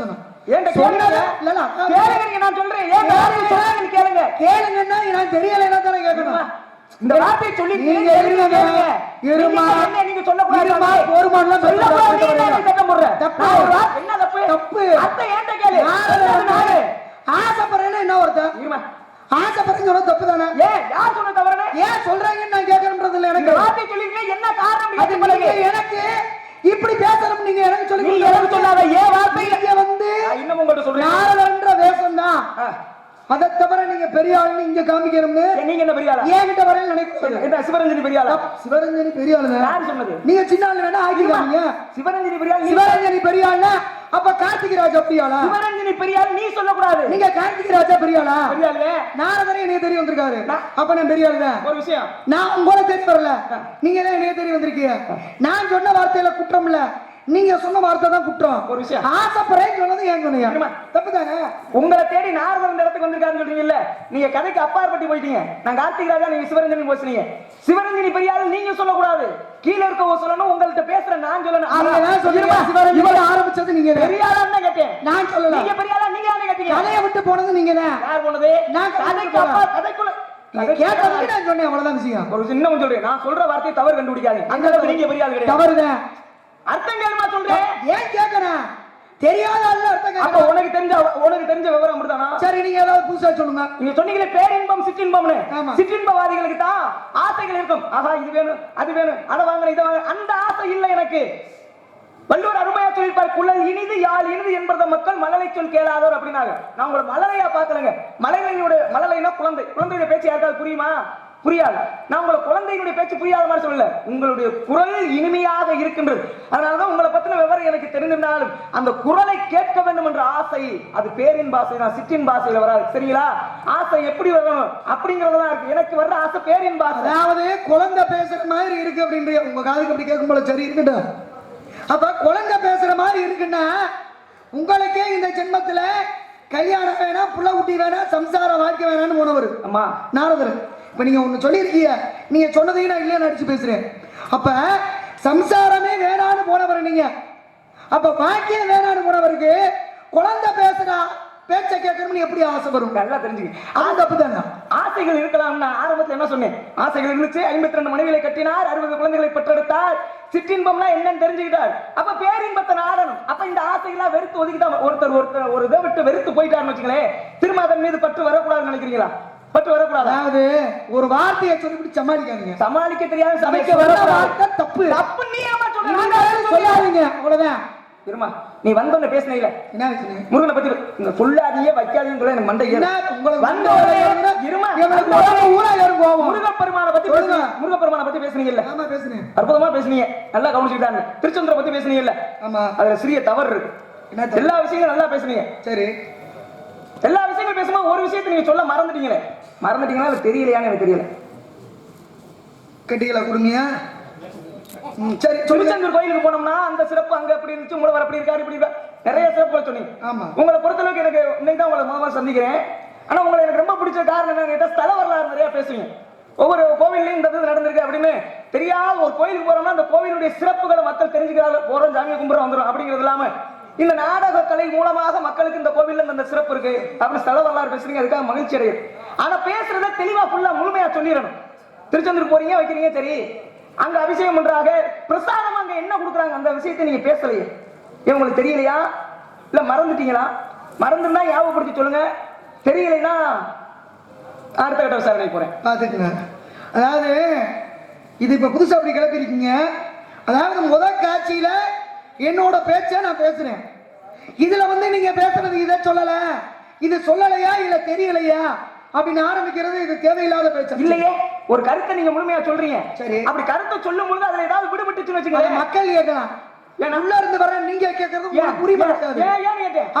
பேசணும். ஏன்டா சொன்னதை- கேளுங்க. இல்ல, கேளுங்க நான் சொல்றேன். ஏன் இந்த வார்த்தையை சொல்லாங்கன்னு கேளுங்க. கேளுங்கன்னா நான் தெரியலைன்னா தானே கேட்கணும். இந்த வார்த்தையை சொல்லி நீங்க இருங்க. இருமா. என்ன இருமா. போருமான்லாம் சத்தம் போடுற? தப்பு. வார்த்தை- என்ன தப்பு? தப்பு. அத்தை ஏன்டா கேளு? நானு. ஆசைப்படுறேன்னா என்ன ஒருத்தன் இருமா. ஆசைப்படுறேன்னு சொன்னா தப்பு தானே? ஏன்? யார் சொன்ன தவறுன்னு? ஏன் சொல்றாங்கன்னு நான் கேட்கறன்றது இல்ல எனக்கு. வார்த்தையை சொல்லிருக்கீங்க என்ன காரணம்? அது எனக்கு இப்படி பேசணும் நீங்க எனக்கு சொல்லி சொல்லாத ஏன் வார்த்தை வந்து இன்னும் உங்கள்ட்ட சொல்றேன். நாரதன்ற வேஷம் தான். அதை தவிர நீங்க பெரிய ஆளுன்னு இங்க காமிக்கணும்னு நீங்க என்ன பெரிய ஆளா? என்கிட்ட வரையில நினைக்கிறது என்ன சிவரஞ்சனி பெரிய ஆளா? சிவரஞ்சனி பெரிய ஆளுங்க. யார் சொன்னது? நீங்க சின்ன ஆளு வேணா ஆக்கிக்காதீங்க சிவரஞ்சனி பெரிய ஆள் சிவரஞ்சனி பெரிய ஆளுனா அப்ப கார்த்திகை ராஜா பெரிய ஆளா? சிவரஞ்சனி பெரிய ஆள் நீ சொல்லக்கூடாது. நீங்க கார்த்திகை ராஜா பெரிய ஆளா? பெரிய ஆளு நாரதரே எனக்கு தெரிய வந்திருக்காரு. அப்ப நான் பெரிய ஆளுதான் ஒரு விஷயம். நான் உங்களை தேடி வரல. நீங்க தான் என்னைய தேடி வந்திருக்கீங்க. நான் சொன்ன வார்த்தையில குற்றம் இல்ல. நீங்க சொன்ன வார்த்தை தான் குற்றம். ஒரு விஷயம். ஆசைப்படுறேன் சொன்னது ஏன் சொன்னீங்க. தப்பு தானே உங்களை தேடி நாரதர் இந்த இடத்துக்கு வந்திருக்காருன்னு சொல்றீங்கல்ல நீங்க கதைக்கு அப்பாற்பட்டு போயிட்டீங்க. நான் கார்த்திக் ராஜா நீங்க சிவரஞ்சனி பேசுனீங்க. சிவரஞ்சனி பெரிய ஆள் நீங்க சொல்லக்கூடாது. கீழ இருக்கவங்க சொல்லணும் உங்கள்ட்ட பேசுற நான் சொல்லணும். தான். ஆரம்பிச்சது நீங்க தான். பெரிய ஆளான்னு தான் கேட்டேன். நான் சொல்லல. நீங்க பெரிய ஆளா நீங்க யாரை கேட்டீங்க? கதையை விட்டு போனது நீங்க தான் யார் போனது? நான் கதைக்கு அப்பா கதைக்குள்ள கேட்டதுக்கு நான் சொன்னேன் அவ்வளவுதான் விஷயம். ஒரு சின்ன சொல்றேன். நான் சொல்ற வார்த்தையை தவறு கண்டுபிடிக்காது அந்த அளவுக்கு நீங்க பெரிய ஆள் கிடையாது. தவறுதான். அர்த்தம் கேளுமா சொல்றேன் ஏன் கேட்கறேன் தெரியாத ஆள்ல அர்த்தம் அப்ப உனக்கு தெரிஞ்ச உனக்கு தெரிஞ்ச விவரம் அப்படிதானா சரி நீங்க ஏதாவது புதுசா சொல்லுங்க. நீங்க சொன்னீங்களே பேரின்பம் சிற்றின்பம்னு. சிற்றின்பவாதிகளுக்கு தான் ஆசைகள் இருக்கும். ஆஹா இது வேணும் அது வேணும். அதை வாங்கணும் இதை வாங்க அந்த ஆசை இல்லை எனக்கு. வள்ளுவர் அருமையா சொல்லியிருப்பார் குழல் இனிது யாழ் இனிது என்பத மக்கள் மழலை சொல் கேளாதவர் அப்படின்னாங்க. நான் உங்களை மழலையா பார்க்கலங்க. மலைகளினுடைய மழலைனா குழந்தை. குழந்தையுடைய பேச்சு யாருக்காவது புரியுமா? புரியாது. நான் உங்களை குழந்தையினுடைய பேச்சு புரியாத மாதிரி சொல்லல. உங்களுடைய குரல் இனிமையாக இருக்கின்றது. அதனாலதான் உங்களை பத்தின விவரம் எனக்கு தெரிந்திருந்தாலும் அந்த குரலை கேட்க வேண்டும் என்ற ஆசை அது பேரின் பாசை தான் சிற்றின் பாசையில வராது. சரிங்களா? ஆசை எப்படி வரணும்? அப்படிங்கறதுதான் இருக்கு. எனக்கு வர்ற ஆசை பேரின் பாசை அதாவது குழந்தை பேசுற மாதிரி இருக்கு அப்படின்ற உங்க காதுக்கு அப்படி கேட்கும் போல சரி இருக்கட்டும். அப்ப குழந்தை பேசுற மாதிரி இருக்குன்னா உங்களுக்கே இந்த ஜென்மத்துல கல்யாணம் வேணாம் புள்ள குட்டி வேணாம் சம்சார வாழ்க்கை வேணாம்னு போனவர். அம்மா. நாரதர். இப்ப நீங்க ஒண்ணு சொல்லியிருக்கீங்க. நீங்க சொன்னதையும் நான் இல்லையா அடிச்சு பேசுறேன். அப்ப சம்சாரமே வேணான்னு போனவர் நீங்க. அப்ப பாக்கியம் வேணான்னு போனவருக்கு குழந்தை பேசுறா பேச்ச கேட்கணும்னு எப்படி ஆசை வரும்? நல்லா தெரிஞ்சுக்க அது தப்பு தானே ஆசைகள் இருக்கலாம்னா ஆரம்பத்துல என்ன சொன்னேன்? ஆசைகள் இருந்துச்சு ஐம்பத்தி ரெண்டு மனைவிகளை கட்டினார் அறுபது குழந்தைகளை பெற்றெடுத்தார். சிற்றின்பம்னா என்னன்னு தெரிஞ்சுக்கிட்டார். அப்ப பேரின்பத்தை நாடணும் அப்ப இந்த ஆசைகளா வெறுத்து ஒதுக்கிட்டா ஒருத்தர் ஒருத்தர் ஒரு இதை விட்டு வெறுத்து போயிட்டாருன்னு வச்சுங்களேன். திரும்ப அதன் மீது பற்று வரக்கூடாதுன்னு நினைக்கிறீங்களா? பற்று வரக்கூடாதா? அதாவது ஒரு வார்த்தையை சொல்லிவிட்டு சமாளிக்காதீங்க. சமாளிக்க தெரியாத சமைக்க வர வர வார்த்தை தப்பு. தப்பு நீ ஏமா. சொல்லாதீங்க. அவ்வளவுதான். இருமா நீ வந்தோன்னு பேசினீல என்ன முருகனை பத்தி இங்க சொல்லாதீங்க வைக்காதீங்க சொல்ல எனக்கு மண்டை உங்களுக்கு வந்த இருமா. எங்களுக்கு உடம்பு ஊரா ஏறும் கோவம் முருகப்பெருமானை பத்தி. பேசுனீங்க முருகப்பெருமானை பத்தி பேசுனீங்கல்ல. ஆமா பேசுனேன். அற்புதமா பேசுனீங்க. நல்லா கவனிச்சுக்கிட்டாங்க. திருச்செந்தூரை பத்தி பேசுனீங்கல்ல. ஆமா. அதுல சிறிய தவறு இருக்கு? எல்லா விஷயங்களும் நல்லா பேசுனீங்க. சரி. எல்லா விஷயங்களும் பேசும்போது ஒரு விஷயத்தை நீங்க சொல்ல மறந்துட்டீங்களே. மறந்துட்டீங்கன்னா அது தெரியலையான்னு எனக்கு தெரியல. கட்டிகளை கொடுங்க ம், சரி திருச்செந்தூர் கோயிலுக்கு போனோம்னா அந்த சிறப்பு அங்க அப்படி இருந்துச்சு மூலவர் அப்படி இருக்காரு இப்படி. நிறைய சிறப்புகள் சொன்னீங்க. ஆமா. உங்களை பொறுத்தளவுக்கு எனக்கு இன்னைக்கு தான் உங்களை முதல்ல சந்திக்கிறேன். ஆனா உங்களை எனக்கு ரொம்ப பிடிச்ச காரணம் என்னன்னு கேட்டா ஸ்தல வரலாறு நிறைய பேசுவீங்க. ஒவ்வொரு கோவில்லையும் இந்த இது நடந்திருக்கு அப்படின்னு தெரியாத ஒரு கோயிலுக்கு போறோம்னா அந்த கோவிலுடைய சிறப்புகளை மக்கள் தெரிஞ்சுக்கிறாங்க. போறோம் சாமியை கும்பிடுறோம் வந்துடும் அப்படிங்கிறது இல்லாம இந்த நாடக கலை மூலமாக மக்களுக்கு இந்த கோவில்ல இந்த சிறப்பு இருக்கு. அப்படின்னு செலவெல்லாம் வரலாறு பேசுறீங்க அதுக்காக மகிழ்ச்சி அடையும் ஆனா பேசுறத தெளிவா ஃபுல்லா முழுமையா சொல்லிடணும். திருச்செந்தூர் போறீங்க வைக்கிறீங்க சரி. அங்க அபிஷேகம் பண்றாங்க. பிரசாதம் அங்க என்ன கொடுக்குறாங்க? அந்த விஷயத்தை நீங்க பேசலையே. உங்களுக்கு தெரியலையா? இல்ல மறந்துட்டீங்களா? மறந்துன்னா ஞாபகப்படுத்தி சொல்லுங்க. தெரியலைன்னா அடுத்த கட்ட விசாரணை போறேன். பார்த்துக்குங்க. அதாவது இது இப்ப புதுசா அப்படி கிளப்பிருக்கீங்க அதாவது முதல் காட்சியில என்னோட பேச்ச நான் பேசுறேன். இதுல வந்து நீங்க பேசுறது இதை சொல்லல. இது சொல்லலையா இல்ல தெரியலையா? அப்படின்னு ஆரம்பிக்கிறது இது தேவையில்லாத பேச்சு. இல்லையே ஒரு கருத்தை நீங்க முழுமையா சொல்றீங்க. சரி. அப்படி கருத்தை சொல்லும் பொழுது அதுல ஏதாவது விடுபட்டுச்சுன்னு அதை வச்சுக்கோங்க மக்கள் கேட்கலாம் ஏன்னா உள்ள இருந்து வர நீங்க கேட்கறது உங்களுக்கு புரிய மாட்டாது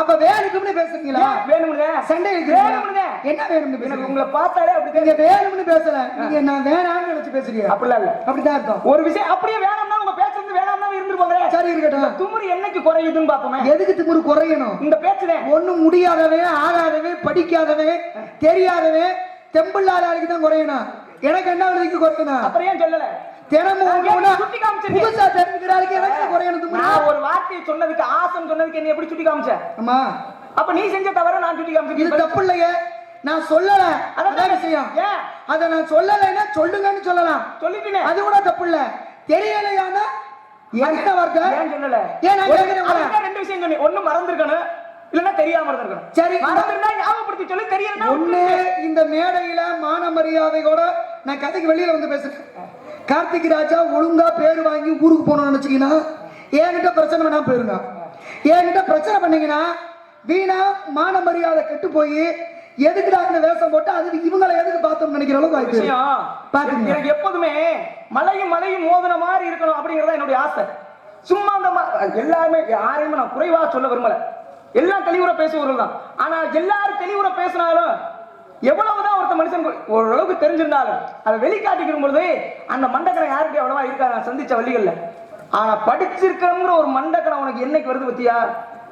அப்ப வேணுக்கும்னு பேசுறீங்களா? வேணுமுங்க சண்டை இழுக்கிறீங்களா? என்ன வேணும்னு எனக்கு உங்களை பார்த்தாலே அப்படி நீங்க வேணும்னு பேசல. நீங்க நான் வேணாம்னு நினைச்சு பேசுறீங்க. அப்படிலாம் இல்ல. அப்படிதான் அர்த்தம். ஒரு விஷயம் அப்படியே வேணாம்னா உங்க பேசுறது வேணாம்னா இருந்துருப்பாங்க சரி இருக்கட்டும். துமுறு என்னைக்கு குறையுதுன்னு பாப்போமே எதுக்கு திமிரு குறையணும்? இந்த பேச்சுதான் ஒண்ணும் முடியாதவன் ஆகாதவன் படிக்காதவன் தெரியாதவன் தெம்பில்லாத ஆளுக்கு தான் குறையணும். எனக்கு என்ன விலைக்கு குறையணும்? அப்புறம் ஏன் சொல்லல? ஒண்ணு ஒண்ணா ஒரு வார்த்தையை சொன்னதுக்கு ஆசம் சொன்னதுக்கு என்ன எப்படி சுட்டி காமிச்ச? ஆமா அப்ப நீ செஞ்ச தவிர நான் சுட்டி இது காமிச்சிருக்கேன். தப்பு இல்லையே நான் சொல்லல. அதான் விஷயம்? அத நான் சொல்லலைன்னா சொல்லுங்கன்னு சொல்லலாம். சொல்லிட்டேனே. அது கூட தப்பு இல்ல தெரியலையானா என்ன வார்த்தை? ஏன் சொல்லல? ஏன் ரெண்டு விஷயம் சொன்னேன். ஒண்ணு மறந்துருக்கணும் இல்லன்னா தெரியாம இருந்திருக்கணும். சரி. மறந்துருந்தா ஞாபகப்படுத்தி சொல்லி தெரியலன்னா ஒண்ணு இந்த மேடையில மான மரியாதையோட நான் கதைக்கு வெளியில வந்து பேசுறேன். கார்த்திக் ராஜா ஒழுங்கா பேர் வாங்கி ஊருக்கு போகணும்னு நினைச்சீங்கன்னா என்கிட்ட பிரச்சனை வேணா போயிருங்க. என்கிட்ட பிரச்சனை பண்ணீங்கன்னா வீணா மான மரியாதை கெட்டு போய் எதுக்குடா இந்த வேஷம் போட்டு அது இவங்களை எதுக்கு பார்த்தோம்னு நினைக்கிற அளவுக்கு ஆயிடுச்சு. எனக்கு எப்போதுமே மலையும் மலையும் மோதின மாதிரி இருக்கணும் அப்படிங்கறத என்னுடைய ஆசை. சும்மா அந்த எல்லாருமே யாரையுமே நான் குறைவா சொல்ல விரும்பல. எல்லாம் தெளிவுற பேசுவவர்கள் தான். ஆனா எல்லாரும் தெளிவுற பேசினாலும் எவ்வளவுதான் ஒருத்த மனுஷன் ஓரளவுக்கு தெரிஞ்சிருந்தாலும் அதை வெளிக்காட்டிக்கும் பொழுது அந்த மண்டக்கணை யாருக்கு எவ்வளவா இருக்கா நான் சந்திச்ச வழிகள்ல. ஆனா படிச்சிருக்கணுங்கிற ஒரு மண்டக்கணை உனக்கு என்னைக்கு வருது பத்தியா?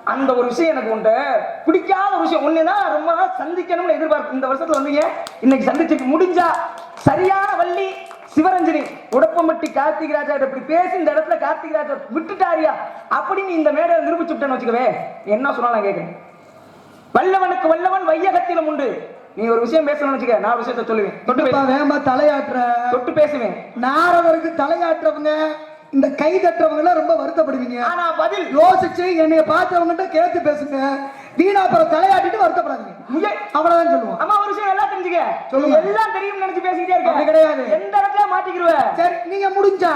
அந்த ஒரு விஷயம் எனக்கு உண்டு. பிடிக்காத ஒரு விஷயம். ஒண்ணுதான் ரொம்ப சந்திக்கணும்னு எதிர்பார்ப்பு. இந்த வருஷத்துல வந்தீங்க இன்னைக்கு சந்திச்சுட்டு முடிஞ்சா சரியான வள்ளி சிவரஞ்சனி உடப்பமட்டி கார்த்திக் ராஜா இப்படி பேசி இந்த இடத்துல கார்த்திக் ராஜா விட்டுட்டாரியா? அப்படின்னு இந்த மேடையில நிரூபிச்சு விட்டேன்னு வச்சுக்கவே என்ன சொன்னாலும் நான் கேட்கிறேன். வல்லவனுக்கு வல்லவன் வையகத்திலும் உண்டு. நீ ஒரு விஷயம் பேசணும்னு வச்சுக்க நான் விஷயத்த சொல்லுவேன். தொட்டு இப்ப பேசு. வேகமா தலையாட்டுற. தொட்டு பேசுவேன். நாரதருக்கு தலையாட்டுறவங்க இந்த கை தட்டுறவங்க எல்லாம் ரொம்ப வருத்தப்படுவீங்க ஆனா பதில் யோசிச்சு என்னைய பார்த்தவங்ககிட்ட கேட்டு பேசுங்க வீணா அப்புறம் தலையாட்டிட்டு வருத்தப்படாதீங்க அவ்வளவுதான் சொல்லுவோம் அம்மா ஒரு விஷயம் எல்லாம் தெரிஞ்சுக்க சொல்லுங்க. எல்லாம் தெரியும் நினைச்சு பேசிக்கிட்டே இருக்க கிடையாது. எந்த இடத்துல மாட்டிக்கிருவ சரி நீங்க முடிஞ்சா.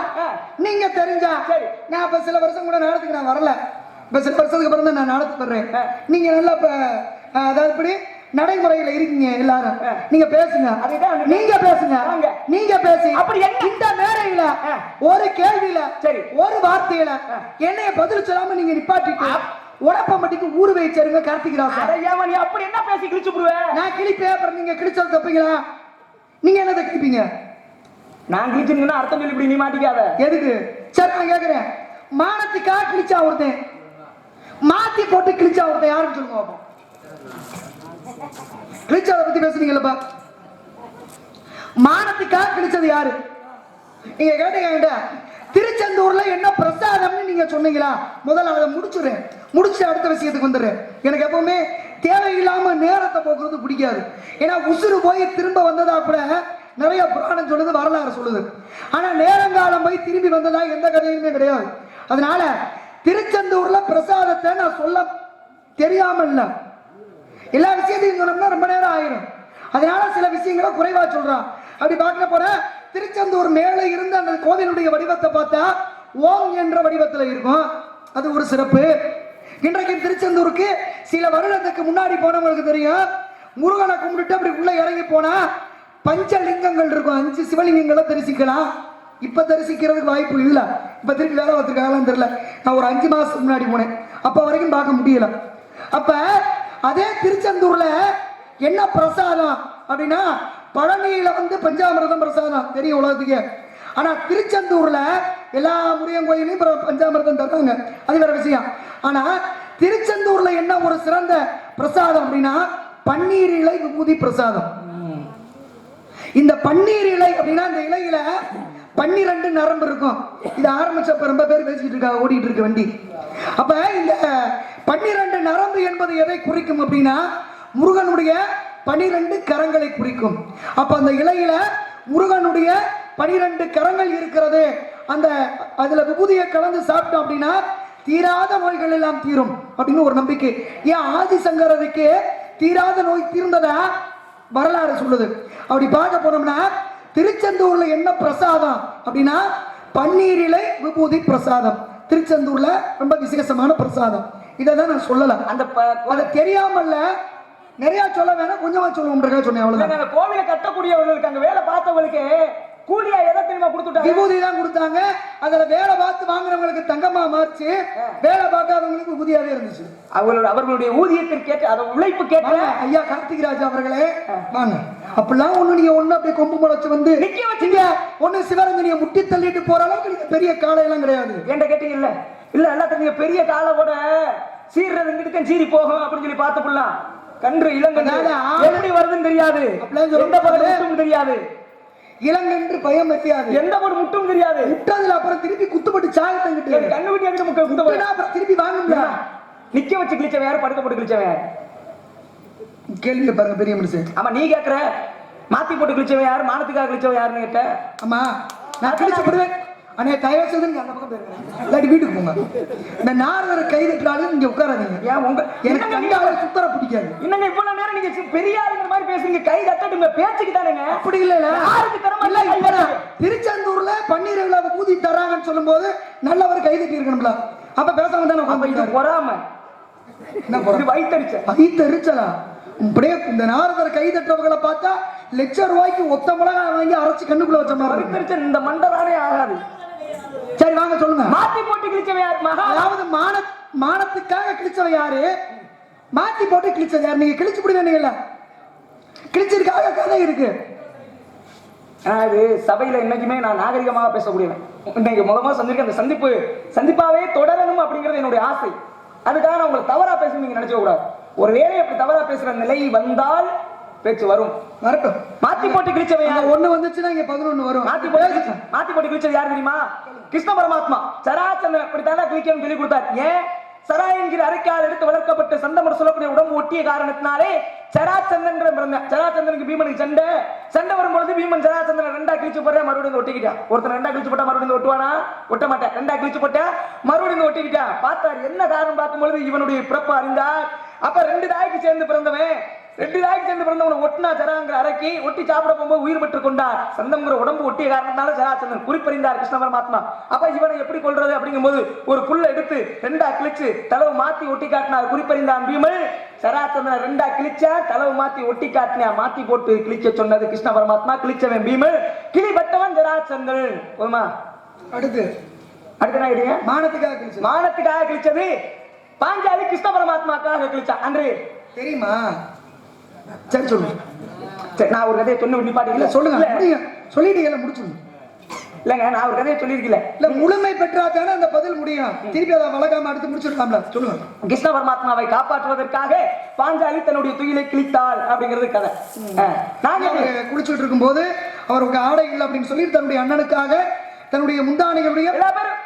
நீங்க தெரிஞ்சா சரி. நான் இப்ப சில வருஷம் கூட நாடகத்துக்கு நான் வரல இப்ப சில வருஷத்துக்கு அப்புறம் தான் நான் நாடகத்துக்கு வர்றேன். நீங்க நல்லா இப்ப அதாவது இப்படி நடைமுறையில இருக்கீங்க எல்லாரும். நீங்க பேசுங்க. நீங்க பேசுங்க. நீங்க பேசி. அப்படி என்ன? இந்த மேடையில. ஒரு கேள்வியில சரி. ஒரு வார்த்தையில. என்னைய பதில் சொல்லாம நீங்க நிப்பாட்டிட்டு உடப்பம்பட்டிக்கு ஊரு வச்சிருங்க கார்த்திக் ராசா. அடையாம நீ அப்படி என்ன பேசி கிழிச்சு விடுவ நான் கிழிப்பேன் அப்புறம் நீங்க கிழிச்சது தப்பீங்களா? நீங்க என்னதை கிழிப்பீங்க? நான் கிழிச்சுன்னா அர்த்தம் சொல்லி இப்படி நீ மாட்டிக்காத. எதுக்கு? சரி நான் கேக்குறேன். மானத்துக்காக கிழிச்சா ஒருத்தன். மாத்தி போட்டு கிழிச்சா ஒருத்தன் யாருன்னு சொல்லுங்க பாப்போம். கிழிச்சதை பத்தி பேசுனீங்கல்லப்பா. மானத்துக்காக கிழிச்சது யாரு? நீங்க கேட்டீங்க என்கிட்ட, திருச்செந்தூர்ல என்ன பிரசாதம்னு நீங்க சொன்னீங்களா? முதல்ல அதை முடிச்சுடுறேன். முடிச்சு அடுத்த விஷயத்துக்கு வந்துடுறேன். எனக்கு எப்பவுமே தேவையில்லாம நேரத்தை போக்குறது பிடிக்காது. ஏன்னா உசுறு போய் திரும்ப வந்ததா கூட நிறைய புராணம் சொல்லுது வரலாறு சொல்லுது. ஆனா நேரங்காலம் போய் திரும்பி வந்ததா எந்த கதையுமே கிடையாது. அதனால திருச்செந்தூர்ல பிரசாதத்தை நான் சொல்ல தெரியாமல் இல்லை. எல்லா விஷயத்தையும் சொன்னோம்னா ரொம்ப நேரம் ஆயிரும். அதனால சில விஷயங்களை குறைவா சொல்றான். அப்படி பார்க்க போற திருச்செந்தூர் மேலே இருந்த அந்த கோவிலுடைய வடிவத்தை பார்த்தா ஓம் என்ற வடிவத்தில் இருக்கும். அது ஒரு சிறப்பு. இன்றைக்கு திருச்செந்தூருக்கு சில வருடத்துக்கு முன்னாடி போனவங்களுக்கு தெரியும். முருகனை கும்பிட்டு அப்படி உள்ள இறங்கி போனா பஞ்சலிங்கங்கள் இருக்கும். அஞ்சு சிவலிங்கங்களை தரிசிக்கலாம். இப்ப தரிசிக்கிறதுக்கு வாய்ப்பு இல்லை. இப்ப திருப்பி வேலை பார்த்துருக்காங்களான்னு தெரியல. நான் ஒரு அஞ்சு மாசத்துக்கு முன்னாடி போனேன். அப்ப வரைக்கும் பார்க்க முடியல. அப்ப அதே திருச்செந்தூர்ல என்ன பிரசாதம் அப்படின்னா பழனியில வந்து பஞ்சாமிர்தம் பிரசாதம் தெரியும் உலகத்துக்கு. ஆனா திருச்செந்தூர்ல எல்லா முருகன் கோயிலையும் பஞ்சாமிரதம் பஞ்சாமிர்தம் அது வேற விஷயம். ஆனா திருச்செந்தூர்ல என்ன ஒரு சிறந்த பிரசாதம் அப்படின்னா பன்னீர் இலை விபூதி பிரசாதம். இந்த பன்னீர் இலை அப்படின்னா இந்த இலையில பன்னிரண்டு நரம்பு இருக்கும். இது ஆரம்பிச்சப்ப ரொம்ப பேர் பேசிக்கிட்டு இருக்காங்க ஓடிட்டு இருக்க வண்டி. அப்ப இந்த பன்னிரண்டு நரம்பு என்பது எதை குறிக்கும் அப்படின்னா முருகனுடைய பனிரெண்டு கரங்களை குறிக்கும். அப்ப அந்த இலையில முருகனுடைய பனிரெண்டு கரங்கள் இருக்கிறது. அந்த அதுல விபூதியை கலந்து சாப்பிட்டோம் அப்படின்னா தீராத நோய்கள் எல்லாம் தீரும் அப்படின்னு ஒரு நம்பிக்கை. ஏன் ஆதிசங்கரருக்கு தீராத நோய் தீர்ந்ததா? வரலாறு சொல்லுது. அப்படி பார்க்க போனோம்னா திருச்செந்தூர்ல என்ன பிரசாதம் அப்படின்னா பன்னீர் இலை விபூதி பிரசாதம். திருச்செந்தூர்ல ரொம்ப விசேஷமான பிரசாதம். இதை தான் நான் சொல்லல. அந்த அதை தெரியாமல்ல நிறைய சொல்ல வேணாம் கொஞ்சமா சொல்லுவோம்ன்றக்காக சொன்னேன் அவ்வளவுதான். கோவிலை கட்டக்கூடியவர்களுக்கு அங்க வேலை பார்த்தவங்களுக்கு கூலியா எதை தெரியுமா கொடுத்துட்டாங்க? விபூதி தான் கொடுத்தாங்க. அதுல வேலை பார்த்து வாங்குறவங்களுக்கு தங்கமா மாறிச்சு. வேலை பார்க்காதவங்களுக்கு விபூதியாவே இருந்துச்சு. அவங்களோட அவர்களுடைய ஊதியத்திற்கேற்ற அதை உழைப்பு வாங்க, ஐயா கார்த்திக் ராஜ் அவர்களே வாங்க. அப்படிலாம் ஒண்ணு நீங்க ஒண்ணு அப்படியே கொம்பு முளைச்சு வந்து நிக்க வச்சு- நீங்க ஒண்ணு சிவரஞ்சனியை முட்டி தள்ளிட்டு போற அளவுக்கு நீங்க பெரிய காலையெல்லாம் கிடையாது. ஏன்ட கேட்டீங்க இல்ல இல்ல எல்லாத்துக்கும் நீங்க பெரிய காலை கூட சீர்றது இங்கிட்டு சீரி போகும் அப்படின்னு சொல்லி பார்த்து புள்ளலாம் கன்று இளங்கன்று. எப்படி வருதுன்னு தெரியாது. எந்த பக்கம் தெரியாது. இளங்கன்று பயம் வைக்காது. எந்த ஒரு முட்டும் தெரியாது. விட்டதுல அப்புறம் திருப்பி குத்துப்பட்டு சாகத்தங்கிட்டு என் கண்ணு விட்டு அங்கிட்டு முக்க அப்புறம் திருப்பி வாங்குங்களா நிக்க வச்சு கிழிச்சவன் யாரு? படுக்க போட்டு கிழிச்சவன். யாரு? கேள்வியை பாருங்க பெரிய மனுஷன். ஆமா நீ கேக்குற. மாத்தி போட்டு கிழிச்சவன் யாரு? மானத்துக்காக கிழிச்சவன் யாருன்னு கேட்ட. ஆமா. நான் கிழிச்சு போடுவேன். அண்ணே தயவு செய்து நீங்க அந்த பக்கம் போயிருங்க இல்லாட்டி வீட்டுக்கு போங்க. இந்த நாரதரை கை தட்டுறாலும் இங்க உட்காராதீங்க. ஏன் உங்க எனக்கு நீங்க? கண்டால சுத்தர பிடிக்காது. என்னங்க இவ்வளவு நேரம் நீங்க பெரிய ஆளுங்கிற மாதிரி பேசுறீங்க? கை தட்டட்டுங்க பேச்சுக்கு தானேங்க? அப்படி இல்ல யாருக்கு தர இல்ல? இப்ப திருச்செந்தூர்ல பன்னீர் விழாவை ஊதி தராங்கன்னு சொல்லும்போது நல்லவர் கை தட்டி இருக்கணும்ல. அப்ப பேசாம தானே உட்காந்து பொறாம. என்ன இது போறோம்? வயித்தறிச்ச வைத்தறிச்சலா இப்படியே இந்த நாரதர் கை தட்டுறவங்களை பார்த்தா லட்சம் ரூபாய்க்கு ஒத்த மிளகாய் வாங்கி அரைச்சு கண்ணுக்குள்ள வச்ச மாதிரி இந்த மண்டலானே ஆகாது. சரி வாங்க சொல்லுங்க. மாத்தி போட்டு கிழிச்சவன் யார்? மகா. அதாவது மான மானத்துக்காக கிழிச்சவன் யாரு? மாத்தி போட்டு கிழிச்சது யாரு? நீங்க கிழிச்சு விடுவீங்கல்ல கிழிச்சிருக்காக கதை இருக்கு. அது சபையில என்னைக்குமே நான் நாகரிகமாக பேசக்கூடியவன். இன்னைக்கு முதமா சந்திருக்க அந்த சந்திப்பு சந்திப்பாவே தொடரணும் அப்படிங்கிறது என்னுடைய ஆசை. அதுக்காக நான் உங்களை தவறா பேச நீங்க நினைச்ச கூடாது ஒருவேளை அப்படி தவறா பேசுற நிலை வந்தால் பேச்சு வரும். வரட்டும். மாத்தி போட்டு அந்த ஒண்ணு வந்துச்சுன்னா இங்க பதினொன்னு வரும். மாத்தி போட்டு மாத்தி போட்டு கிழிச்சது யார் தெரியுமா? கிருஷ்ண பரமாத்மா. சராச்சந்திரன் இப்படித்தானே கிழிக்கணும்னு சொல்லி கொடுத்தார். ஏன்? சரா என்கிற அரைக்கால் எடுத்து வளர்க்கப்பட்டு சந்தமர் சொல்லக்கூடிய உடம்பு ஒட்டிய காரணத்தினாலே சராச்சந்திரன் பிறந்த சராச்சந்திரனுக்கு பீமனுக்கு சண்டை. சண்டை வரும்பொழுது பீமன் சராச்சந்திரன் ரெண்டா கிழிச்சு போடுற மறுபடியும் ஒட்டிக்கிட்டான் ஒருத்தன் ரெண்டா கிழிச்சு போட்டா மறுபடியும் ஒட்டுவானா? ஒட்ட மாட்டேன் ரெண்டா கிழிச்சு போட்டா மறுபடியும் ஒட்டிக்கிட்டான் பார்த்தார். என்ன காரணம் பார்க்கும்பொழுது இவனுடைய பிறப்பு அறிந்தார். அப்ப ரெண்டு தாய்க்கு சேர்ந்து பிறந்தவன் ரெண்டு தாய்க்கு சேர்ந்து பிறந்தவனை ஒட்டினா சராங்கிற அரைக்கி ஒட்டி சாப்பிட போகும்போது உயிர் பெற்றுக் கொண்டார். சந்தம்ங்கிற உடம்பு ஒட்டிய காரணத்தினால சராச்சந்திரன் குறிப்பறிந்தார் கிருஷ்ண பரமாத்மா அப்ப இவனை எப்படி கொள்றது அப்படிங்கும்போது ஒரு புல்ல எடுத்து ரெண்டா கிழிச்சு தலவு மாத்தி ஒட்டி காட்டினார் குறிப்பறிந்தான் பீமல். சராச்சந்திரன் ரெண்டா கிழிச்சா தலவு மாத்தி ஒட்டி காட்டினா மாத்தி போட்டு கிழிக்க சொன்னது கிருஷ்ண பரமாத்மா கிழிச்சவன் பீமல். கிளிபட்டவன் சராச்சந்திரன் போதுமா? அடுத்து. அடுத்த என்ன மானத்துக்காக கிழிச்சது. மானத்துக்காக கிழிச்சது. பாஞ்சாலி கிருஷ்ண பரமாத்மாக்காக கிழிச்சான் அன்று. தெரியுமா? சரி சொல்லுங்க சரி நான் ஒரு கதையை சொன்ன இல்ல. நிப்பாட்டிக்கல சொல்லுங்க சொல்லிட்டீங்கல்ல முடிச்சுடுங்க இல்லங்க நான் ஒரு கதையை சொல்லியிருக்கல இல்ல முழுமை பெற்றா தானே அந்த பதில் முடியும். திருப்பி அதை வளர்க்காம அடுத்து முடிச்சிருக்காம்ல சொல்லுங்க. கிருஷ்ண பரமாத்மாவை காப்பாற்றுவதற்காக பாஞ்சாலி தன்னுடைய துயிலை கிழித்தாள் அப்படிங்கிறது கதை. அவர் குளிச்சுட்டு இருக்கும்போது அவருக்கு ஆடை இல்லை அப்படின்னு சொல்லி தன்னுடைய அண்ணனுக்காக தன்னுடைய முந்தானைகளுடைய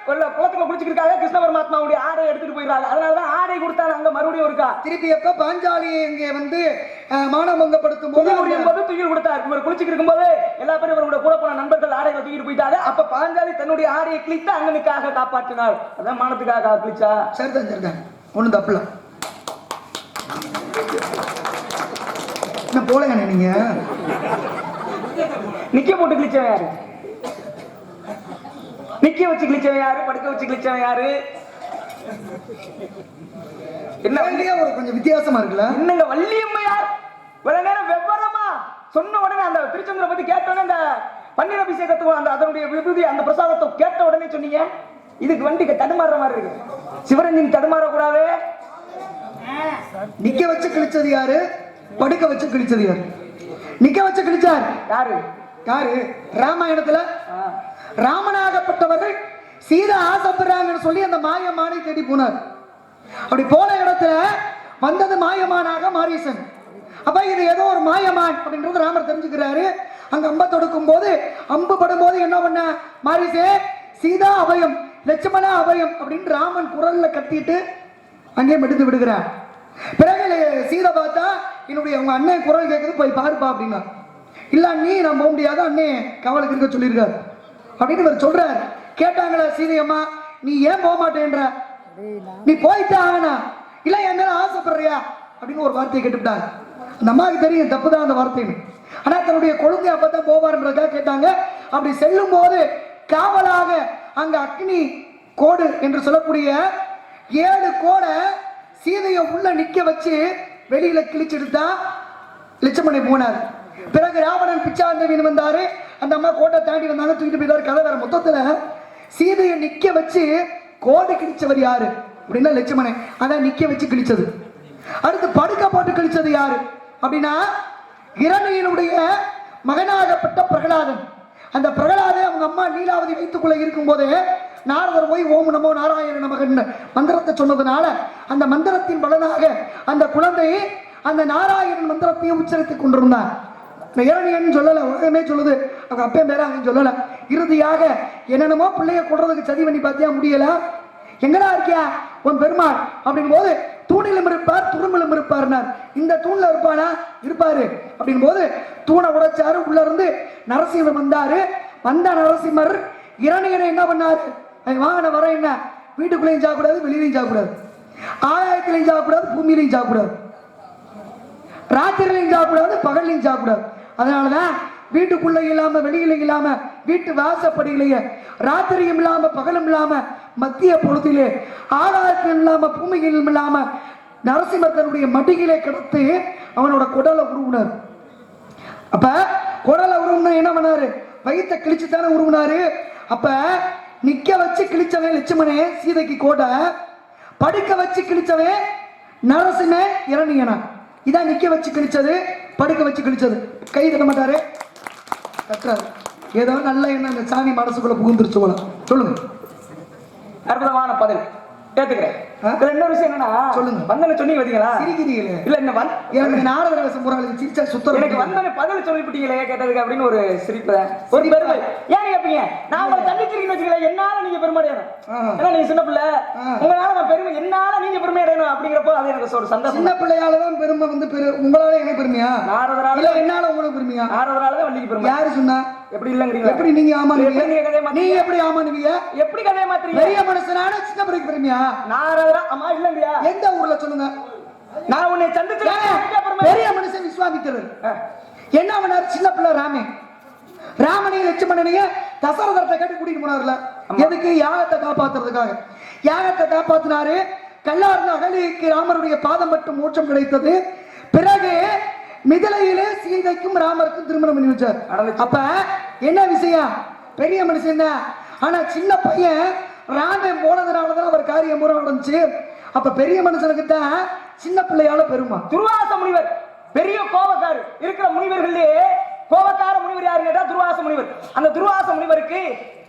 குளத்துல குளிச்சுக்கிருக்காங்க கிருஷ்ண பரமாத்மாவுடைய ஆடை எடுத்துட்டு போயிடுறாங்க. அதனாலதான் ஆடை கொடுத்தாங்க. அங்க மறுபடியும் இருக்கா? திருப்பி எப்ப பாஞ்சாலியை இங்கே வந்து மானபங்கப்படுத்தும் போது முடியும் போது துயில் கொடுத்தார் இவர் குளிச்சுட்டு இருக்கும்போது எல்லா பேரும் இவரோட கூட போன நண்பர்கள் ஆடைகளை தூக்கிட்டு போயிட்டாங்க. அப்ப பாஞ்சாலி தன்னுடைய ஆடையை கிழித்து அண்ணனுக்காக காப்பாற்றினார். அதான் மானத்துக்காக கிழிச்சா? சரிதான் சரிதான். ஒண்ணும் தப்புல என்ன போலங்க நீங்க. நிக்க போட்டு கிழிச்சவன் யாரு? நிக்க வச்சு கிழிச்சவன் யாரு? படுக்க வச்சு கிழிச்சவன் யாரு? என்ன ஒரு கொஞ்சம் வித்தியாசமா இருக்குல்ல? என்னங்க வள்ளியம்மையார் இவ்வளவு நேரம் விவரமா சொன்ன உடனே அந்த திருச்செந்தூரை பத்தி கேட்ட உடனே அந்த பன்னீர் அபிஷேகத்துக்கு அந்த அதனுடைய விபூதி அந்த பிரசாதத்தை கேட்ட உடனே சொன்னீங்க. இதுக்கு வண்டிக்கு தடுமாறுற மாதிரி இருக்கு. சிவரஞ்சன் தடுமாறக்கூடாது. நிக்க வச்சு கிழிச்சது யாரு? படுக்க வச்சு கிழிச்சது யாரு? நிக்க வச்சு கிழிச்சார்? யாரு? யாரு? ராமாயணத்துல. ராமனாகப்பட்டவர்கள் சீதா ஆசைப்படுறாங்கன்னு சொல்லி அந்த மாயமானை தேடி போனார். அப்படி போன இடத்துல வந்தது மாயமானாக மாரீசன் அப்ப இது ஏதோ ஒரு மாயமான் அப்படின்றது ராமர் தெரிஞ்சுக்கிறாரு. அங்க அம்ப தொடுக்கும் போது அம்பு படும் போது என்ன பண்ண? மாரிசே சீதா அபயம் லட்சுமணா அபயம் அப்படின்னு ராமன் குரல்ல கத்திட்டு அங்கேயே மெடுத்து விடுகிறார். பிறகு சீதை பார்த்தா என்னுடைய உங்க அண்ணன் குரல் கேட்குது போய் பாருப்பா அப்படின்னா. இல்ல நீ நான் போக முடியாது அண்ணே கவலைக்கு இருக்க சொல்லியிருக்காரு. அப்படின்னு இவர் சொல்றாரு. கேட்டாங்களா சீதையம்மா நீ ஏன் போக மாட்டேன்ற? நீ போயிட்டா ஆகணா இல்ல என் மேல ஆசைப்படுறியா? அப்படின்னு ஒரு வார்த்தையை கேட்டுவிட்டாங்க அந்த அம்மாவுக்கு தெரியும் தப்பு தான் அந்த வார்த்தைன்னு. ஆனா தன்னுடைய கொழுந்தை அப்பதான் போவார்ன்றதா கேட்டாங்க. அப்படி செல்லும் போது காவலாக அங்க அக்னி கோடு என்று சொல்லக்கூடிய ஏழு கோடை சீதையை உள்ள நிக்க வச்சு வெளியில தான் லட்சுமணை போனார். பிறகு ராவணன் பிச்சாந்தவின் வந்தாரு. அந்த அம்மா கோட்டை தாண்டி வந்தாங்க தூக்கிட்டு போயிட்டாரு கதை வேற மொத்தத்தில் சீதையை நிற்க வச்சு கோடை கிழிச்சவர் யாரு? அப்படின்னா லட்சுமணை அதான் நிக்க வச்சு கிழிச்சது. அடுத்து படுக்க போட்டு கிழிச்சது யாரு? அப்படின்னா இரணையினுடைய மகனாகப்பட்ட பிரகலாதன். அந்த பிரகலாதை அவங்க அம்மா லீலாவதி வைத்துக்குள்ள இருக்கும்போது நாரதர் போய் ஓம் நமோ நாராயண நமகன் மந்திரத்தை சொன்னதுனால அந்த மந்திரத்தின் பலனாக அந்த குழந்தை அந்த நாராயணன் மந்திரத்தையும் உச்சரித்துக் கொண்டிருந்தார் மெகானியன் சொல்லலை சொல்லல? உலகமே சொல்லுது. அவங்க அப்பன் பேர அவன் சொல்லல. இறுதியாக என்னென்னமோ பிள்ளைய கொடுறதுக்கு சதி பண்ணி பார்த்தியா? முடியல. எங்கடா இருக்கியா? உன் பெருமாள். அப்படின் போது தூணிலும் இருப்பார் துரும்பிலும் இருப்பார்னார். இந்த தூண்ல இருப்பானா? இருப்பாரு. அப்படின் போது தூணை உடைச்சாரு. உள்ள இருந்து நரசிம்மர் வந்தாரு. வந்த நரசிம்மர் இரணியனை என்ன பண்ணாரு? அவன் வாங்கின வர என்ன? வீட்டுக்குள்ளேயும் சாப்பிடாது வெளியிலையும் சாப்பிடாது. ஆகாயத்திலையும் சாப்பிடாது பூமியிலையும் சாப்பிடாது. ராத்திரிலையும் சாப்பிடாது பகல்லையும் சாப்பிடாது. அதனாலதான் வீட்டுக்குள்ள இல்லாம வெளியில இல்லாம வீட்டு வாசப்படியிலேயே ராத்திரியும் இல்லாம பகலும் இல்லாம மத்திய பொழுதிலே ஆகாயத்தில் இல்லாம பூமியிலும் இல்லாம நரசிம்மத்தனுடைய மடியிலே கிடத்து அவனோட குடலை உருவினார். அப்ப குடலை உருவினா என்ன பண்ணாரு? வயிற்ற கிழிச்சு தானே உருவினாரு? அப்ப நிக்க வச்சு கிழிச்சவன் லட்சுமணே சீதைக்கு கோட்டை படுக்க வச்சு கிழிச்சவன் நரசிம்ம இரணியனா. இதான் நிக்க வச்சு கிழிச்சது. படுக்க வச்சு கிழிச்சது. கை தட்ட மாட்டாரு? தட்டுறாரு. ஏதோ நல்ல எண்ணம் இந்த சாமி மனசுக்குள்ள புகுந்துருச்சு போல. சொல்லுங்க. அற்புதமான பதில். ஏத்துக்கிறேன் இதுல இன்னொரு விஷயம் என்னன்னா சொல்லுங்க. வந்தன சொன்னீங்க பாத்தீங்களா? சிரிக்கிறீங்களே? இல்ல இந்த வந் எனக்கு நாரத வேஷம் போறாங்க சிரிச்சா சுத்தம் எனக்கு வந்தன பதில் சொல்லிவிட்டீங்களே கேட்டதுக்கு அப்படின்னு ஒரு சிரிப்பு. ஒரு? பெருமை. ஏன் கேப்பீங்க? நான் உங்களை தள்ளிச்சிருக்கீங்கன்னு வச்சுக்கல என்னால நீங்க பெருமை அடையணும். ஏன்னா நீங்க சின்ன பிள்ளை. உங்களால நான் பெருமை என்னால நீங்க பெருமை அடையணும் அப்படிங்கிறப்போ அது எனக்கு ஒரு சந்தோஷம் சின்ன பிள்ளையால தான் பெருமை வந்து பெரு உங்களால எனக்கு பெருமையா? நாரதரால என்னால உங்களுக்கு பெருமையா? நாரதரால தான் வள்ளிக்கு பெருமை. யாரு சொன்னா? எப்படி இல்லங்கிறீங்களா? எப்படி நீங்க ஆமானுவீங்க நீங்க எப்படி ஆமானுவீங்க எப்படி கதையை மாத்துறீங்க? பெரிய மனுஷனான சின்ன பிள்ளைக்கு பெருமையா? நாரதரா அம்மா இல்லங்கறியா எந்த ஊர்ல சொல்லுங்க? நான் உன்னை சந்திச்சு ஏங்க, பெரிய மனுஷன் விஸ்வாமித்திரர் என்ன பண்ணாரு? சின்ன பிள்ளை ராமே. ராமனையும் லட்சுமணனையும் தசரதத்தை கட்டி கூட்டிட்டு போனார்ல. எதுக்கு? யாகத்தை காப்பாத்துறதுக்காக. யாகத்தை காப்பாத்தினாரு? கல்லார்ந்த அகலிக்கு ராமருடைய பாதம் மட்டும் மோட்சம் கிடைத்தது. பிறகு மிதிலையிலே சீதைக்கும் ராமருக்கும் திருமணம் பண்ணி வச்சார். அப்ப என்ன விஷயம்? பெரிய மனுஷன் தான் ஆனா சின்ன பையன் ராமன் போனதுனாலதான் அவர் காரியம் பூரா நடந்துச்சு. அப்ப பெரிய மனுஷனுக்கு தான் சின்ன பிள்ளையால பெருமா. துர்வாச முனிவர் பெரிய கோபக்காரர் இருக்கிற முனிவர்களே கோபக்கார முனிவர் யாரு கேட்டா துர்வாச முனிவர். அந்த துர்வாச முனிவருக்கு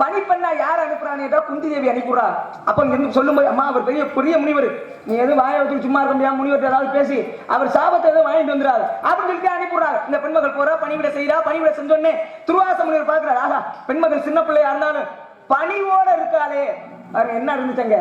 பணி பண்ண யார் அனுப்புறான்னு கேட்டா குந்தி தேவி அனுப்பிடுறா அப்ப இங்க சொல்லும்போது அம்மா அவர் பெரிய பெரிய முனிவர். நீ எதுவும் வாயை வச்சு சும்மா இருக்க முடியாது முனிவர் ஏதாவது பேசி அவர் சாபத்தை எதுவும் வாங்கிட்டு வந்துறாரு அப்படின்னு சொல்லிட்டு அனுப்பிடுறாரு இந்த பெண்மகள் போறா பணிவிட செய்யறா பணிவிட செஞ்சோடனே துர்வாச முனிவர் பாக்குறாரு ஆஹா பெண்மகள் சின்ன பிள்ளையா இருந்தாலும் பணிவோட இருக்காளே. என்ன இருந்துச்சங்க?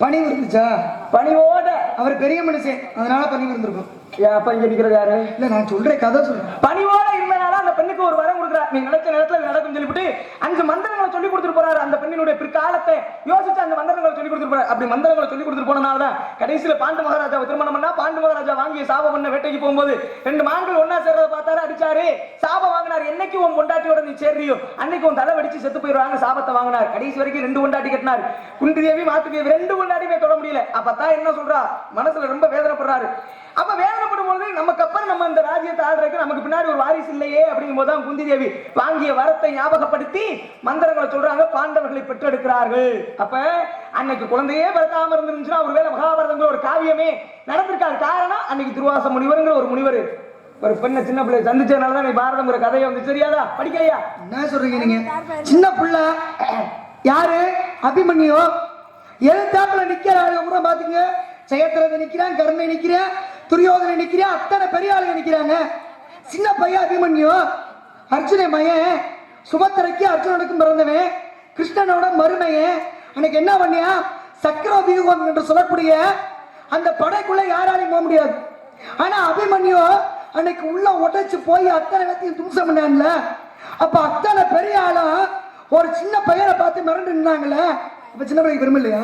பணிவு இருந்துச்சா? பணிவோட. அவர் பெரிய மனுஷன். அதனால பணிவு இருந்திருக்கும் அப்ப இங்க நிக்கிறது யாரு? இல்ல நான் சொல்றேன் கதை சொல்றேன். பணிவோட இருந்தனால அந்த பெண்ணுக்கு ஒரு வரம் கொடுக்குறா நீ நினைச்ச நேரத்தில் நடக்கும் சொல்லிவிட்டு அஞ்சு மந்திரங்களை சொல்லி கொடுத்துட்டு போறாரு அந்த பெண்ணினுடைய பிற்காலத்தை யோசிச்சு அந்த மந்திரங்களை சொல்லி கொடுத்துட்டு போறாரு. அப்படி மந்திரங்களை சொல்லி கொடுத்துட்டு போனனால தான் கடைசியில் பாண்டு மகாராஜாவை திருமணம் பண்ணா பாண்டு மகாராஜா வாங்கிய சாபம் பண்ண வேட்டைக்கு போகும்போது ரெண்டு மான்கள் ஒன்னா சேர்றத பார்த்தாரு அடிச்சாரு. சாபம் வாங்கினார். என்னைக்கு உன் பொண்டாட்டியோட நீ சேர்றியோ அன்னைக்கு உன் தலை வடிச்சு செத்து போயிடுவாங்க சாபத்தை வாங்கினார். கடைசி வரைக்கும் ரெண்டு பொண்டாட்டி கட்டினார். குண்டி தேவி மாத்து தேவி ரெண்டு பொண்டாட்டியுமே தொட முடியல. அப்பதான் என்ன சொல்றா? மனசுல ரொம்ப வேதனைப்படுறாரு. அப்ப வேதனைப்படும் பொழுது நமக்கு அப்புறம் நம்ம இந்த ராஜ்யத்தை ஆடுறதுக்கு நமக்கு பின்னாடி ஒரு வாரிசு இல்லையே அப்படிங்கும் போது தான் குந்தி தேவி வாங்கிய வரத்தை ஞாபகப்படுத்தி மந்திரங்களை சொல்றாங்க பாண்டவர்களை பெற்றெடுக்கிறார்கள். அப்ப அன்னைக்கு குழந்தையே பிறக்காம இருந்துருந்துச்சுன்னா ஒருவேளை மகாபாரதங்கிற ஒரு காவியமே நடந்திருக்காது. காரணம் அன்னைக்கு துர்வாச முனிவருங்கிற ஒரு முனிவர் ஒரு பெண்ணை சின்ன பிள்ளை சந்திச்சதுனால தான் பாரதங்கிற கதையை வந்து தெரியாதா படிக்கலையா? என்ன சொல்றீங்க நீங்க? சின்ன பிள்ளை யாரு? அபிமன்யு. எழுத்தாப்புல நிக்கிற ஆளுங்க கூட பாத்தீங்க ஜெயத்ரதை நிக்கிறான் கருணை நிக்கிறான். துரியோதனை நிக்கிறான். அத்தனை பெரிய ஆளுங்க நிக்கிறாங்க. சின்ன பையன் அபிமன்யு. அர்ஜுன மயன். சுபத்திரைக்கு அர்ஜுனனுக்கும் பிறந்தவன். கிருஷ்ணனோட மருமையன் அன்னைக்கு என்ன பண்ணியா? சக்கர வியூகம் என்று சொல்லக்கூடிய அந்த படைக்குள்ள யாராலையும் போக முடியாது. ஆனா அபிமன்யு அன்னைக்கு உள்ள உடைச்சு போய் அத்தனை பேத்தையும் தும்சம் பண்ணான்ல. அப்ப அத்தனை பெரிய ஆளும் ஒரு சின்ன பையனை பார்த்து மிரண்டு நின்னாங்கல்ல? இப்ப சின்ன பையன் பெருமை இல்லையா?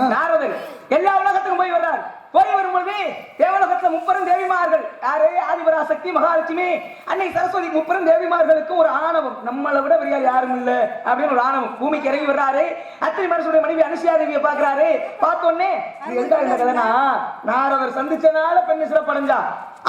எல்லா உலகத்துக்கும் போய் வர்றாரு. போய் வரும்பொழுது தேவலோகத்தில் முப்பெரும் தேவிமார்கள். யாரு? ஆதிபராசக்தி மகாலட்சுமி. அன்னை சரஸ்வதி முப்பெரும் தேவிமார்களுக்கு ஒரு ஆணவம். நம்மளை விட பெரிய யாரும் இல்ல அப்படின்னு ஒரு ஆணவம். பூமிக்கு இறங்கி வர்றாரு. அத்திரி மனசுடைய மனைவி அனுசியா தேவியை பாக்குறாரு பார்த்தோன்னே இது எங்க இந்த சந்திச்சனால பெண்ணு சிறப்படைஞ்சா?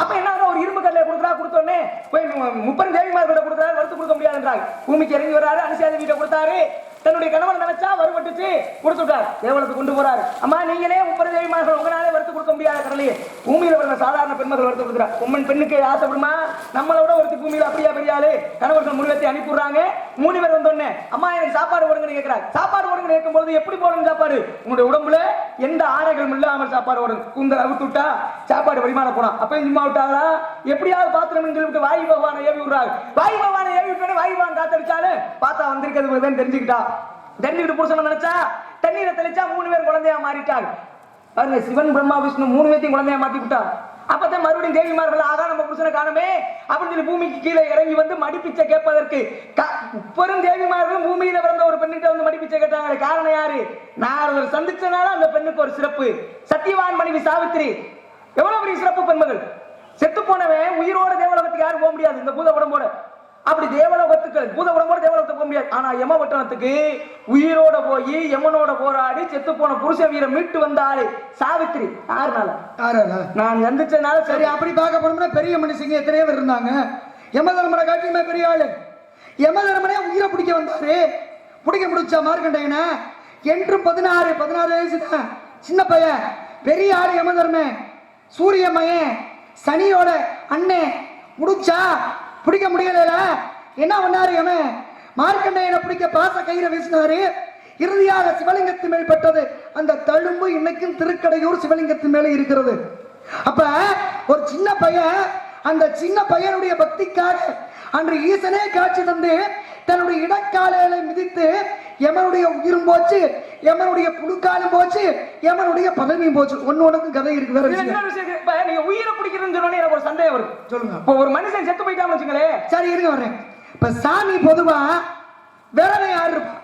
அப்ப என்ன ஒரு இரும்பு கல்லை கொடுக்குறா கொடுத்தோன்னே போய் முப்பெரும் தேவிமார்கிட்ட கொடுக்குறாரு. வறுத்து கொடுக்க முடியாது என்றாங்க பூமிக்கு இறங்கி வராரு அனுசியா வீட்டை கொடுத்தாரு. தன்னுடைய கணவன் நினைச்சா வருவட்டுச்சு கொடுத்துட்டார். தேவலத்துக்கு கொண்டு போறாரு. அம்மா நீங்களே முப்பது தேவிமார்கள் உங்களாலே வறுத்து கொடுக்க முடியாத கடலையே பூமியில பிறந்த சாதாரண பெண்மகள் வருத்தப்படுறா உம்மன் பெண்ணுக்கு ஆசைப்படுமா நம்மளை விட ஒருத்தி பூமியில அப்படியா பெரிய ஆளு? கணவர்கள் முடிவெத்தி அனுப்பிடுறாங்க மூணு பேர் வந்தோடனே அம்மா எனக்கு சாப்பாடு ஓடுங்கன்னு கேட்கிறாங்க சாப்பாடு ஓடுங்கன்னு கேட்கும்போது எப்படி போடணும் சாப்பாடு? உங்களுடைய உடம்புல எந்த ஆடைகளும் இல்லாமல் சாப்பாடு போடணும். கூந்தல் அவுத்து விட்டா சாப்பாடு வடிமான போனா அப்பயும் சும்மா விட்டாங்களா? எப்படியாவது பாத்திரம் சொல்லிட்டு வாயு பகவானை ஏவி விடுறாங்க வாயு பகவானை ஏவி விட்டோன்னே வாயு காத்தடிச்சாலும் பார்த்தா வந்திருக்கிறது இவர்தான் தெரிஞ்சுக்கிட்டா. தெரிஞ்சுக்கிட்டு புருஷன் நினைச்சா தண்ணீரை தெளிச்சா மூணு பேர் குழந்தையா மாறிட்டாங்க. பாருங்க சிவன் பிரம்மா விஷ்ணு மூணு பேர்த்தையும் குழந்தையா மாத்தி விட்டா. அப்பதான் மறுபடியும் தேவிமார்கள் ஆகா நம்ம புருஷனை காணுமே அப்படின்னு சொல்லி பூமிக்கு கீழே இறங்கி வந்து மடிப்பிச்சை கேட்பதற்கு பெரும் தேவிமார்களும் பூமியில பிறந்த ஒரு பெண்ணிட்ட வந்து மடிப்பிச்சை கேட்டாங்களே காரணம் யாரு? நாரதர் சந்திச்சனால அந்த பெண்ணுக்கு ஒரு சிறப்பு. சத்தியவான் மனைவி சாவித்திரி. எவ்வளவு பெரிய சிறப்பு பெண்மகள். செத்து போனவன் உயிரோட தேவலோகத்துக்கு யாரும் போக முடியாது. இந்த பூத உடம்போட அப்படி தேவலோகத்துக்கு பூத உடம்போட தேவலோகத்துக்கு போக முடியாது. ஆனா யமபட்டணத்துக்கு உயிரோட போய் யமனோட போராடி செத்து போன புருஷ வீரை மீட்டு வந்தாரு சாவித்திரி யாருனால யாரா நான் சந்திச்சதுனால சரி. அப்படி பார்க்க போனோம்னா பெரிய மனுஷங்க எத்தனையோ பேர் இருந்தாங்க. யமதர்மனை காட்டியுமே பெரிய ஆளு. யமதர்மனே உயிரை பிடிக்க வந்தாரு. பிடிக்க முடிச்சா மார்க்கண்டையனை என்றும் பதினாறு பதினாறு வயசு தான் சின்ன பையன். பெரிய ஆளு யமதர்மே சூரிய மயன் சனியோட அண்ணே முடிச்சா பிடிக்க முடியல என்ன பண்ணாரு யமன் மார்க்கண்டையனை பிடிக்க பாச கயிறை வீசினாரு. இறுதியாக சிவலிங்கத்தின் மேல் பட்டது. அந்த தழும்பு இன்னைக்கும் திருக்கடையூர் சிவலிங்கத்தின் மேலே இருக்கிறது. அப்ப ஒரு சின்ன பையன் அந்த சின்ன பையனுடைய பக்திக்காக அன்று ஈசனே காட்சி தந்து தன்னுடைய இடக்காலையில மிதித்து எமனுடைய உயிரும் போச்சு எமனுடைய புழுக்காலும் போச்சு எமனுடைய பதவியும் போச்சு. ஒன்னு ஒண்ணுக்கும் கதை இருக்கு வேற விஷயம். என்ன விஷயம்? இருக்கு? இப்ப நீங்க உயிரை பிடிக்கிறதுன்னு சொன்னோன்னே எனக்கு ஒரு சந்தேகம் வருது சொல்லுங்க. இப்போ ஒரு மனுஷன் செத்து போயிட்டான்னு வச்சுங்களேன். சரி இருங்க வரேன் இப்ப சாமி பொதுவா விரதம் யார் இருப்பா?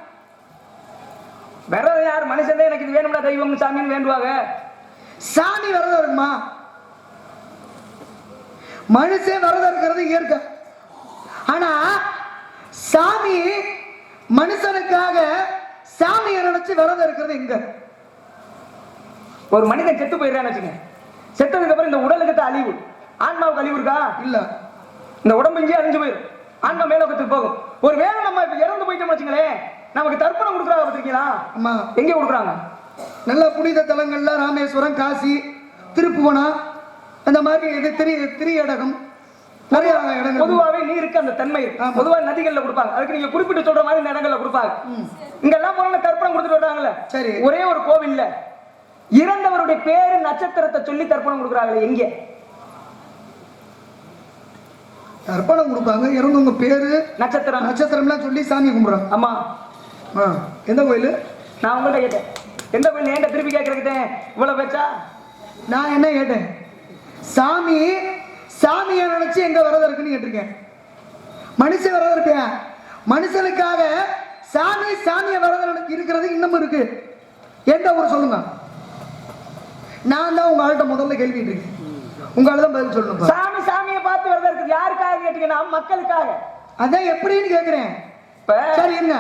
வேற யார்? மனுஷன் எனக்கு இது வேணும்னா தெய்வம் சாமின்னு வேண்டுவாங்க. சாமி விரதம் இருக்குமா? மனுஷன் விரதம் இருக்கிறது இயற்கை. ஆனா சாமி மனுஷனுக்காக சாமியை நினைச்சு விரதம் இருக்கிறது எங்க ஒரு மனிதன் செத்து போயிடுறான்னு வச்சுங்க. செத்ததுக்கு அப்புறம் இந்த உடலுக்கு தான் அழிவு. ஆன்மாவுக்கு அழிவு இருக்கா? இல்ல. இந்த உடம்பு இங்கே அழிஞ்சு போயிடும் ஆன்மா மேலோகத்துக்கு போகும். ஒரு வேளை நம்ம இப்ப இறந்து போயிட்டோம் வச்சுங்களேன் நமக்கு தர்ப்பணம் கொடுக்குறாங்க பார்த்திருக்கீங்களா? ஆமா. எங்க கொடுக்குறாங்க? நல்ல புனித தலங்கள்ல ராமேஸ்வரம் காசி திருப்புவனம் அந்த மாதிரி இது திரி திரியடகம். பொதுவாவே நீருக்கு அந்த தன்மை இருக்கு. ஆமா. பொதுவா நதிகள்ல கொடுப்பாங்க. அதுக்கு நீங்க குறிப்பிட்டு சொல்ற மாதிரி இந்த இடங்கள்ல கொடுப்பாங்க. இங்க எல்லாம் போனா தர்ப்பணம் கொடுத்துட்டு வர்றாங்கல்ல. சரி. ஒரே ஒரு கோவில்ல இறந்தவருடைய பேரு நட்சத்திரத்தை சொல்லி தர்ப்பணம் கொடுக்குறாங்களே எங்க? அர்ப்பணம் கொடுப்பாங்க. இறந்தவங்க பேரு நட்சத்திரம். நட்சத்திரம்லாம் சொல்லி சாமி கும்பிடுறாங்க. ஆமா. எந்த கோயில்? நான் உங்கள்ட்ட கேட்டேன். எந்த கோயில் ஏன்டா திருப்பி கேட்கறேன் இவ்வளவு பேச்சா? நான் என்ன கேட்டேன்? சாமி சாமியை நினைச்சு எங்க விரதம் இருக்குன்னு கேட்டிருக்கேன். மனுஷன் விரதம் இருப்பேன். மனுஷனுக்காக சாமி சாமியை விரதம் இருக்கிறது இன்னமும் இருக்கு. எந்த ஊர் சொல்லுங்க? நான் தான் உங்க ஆள்கிட்ட முதல்ல கேள்வி இருக்கேன் உங்க ஆள் தான் பதில் சொல்லணும் சாமி சாமியை பார்த்து வரதா இருக்குது யாருக்காக கேட்டீங்கன்னா மக்களுக்காக. அதான் எப்படின்னு கேக்குறேன். இப்ப சரி இருங்க.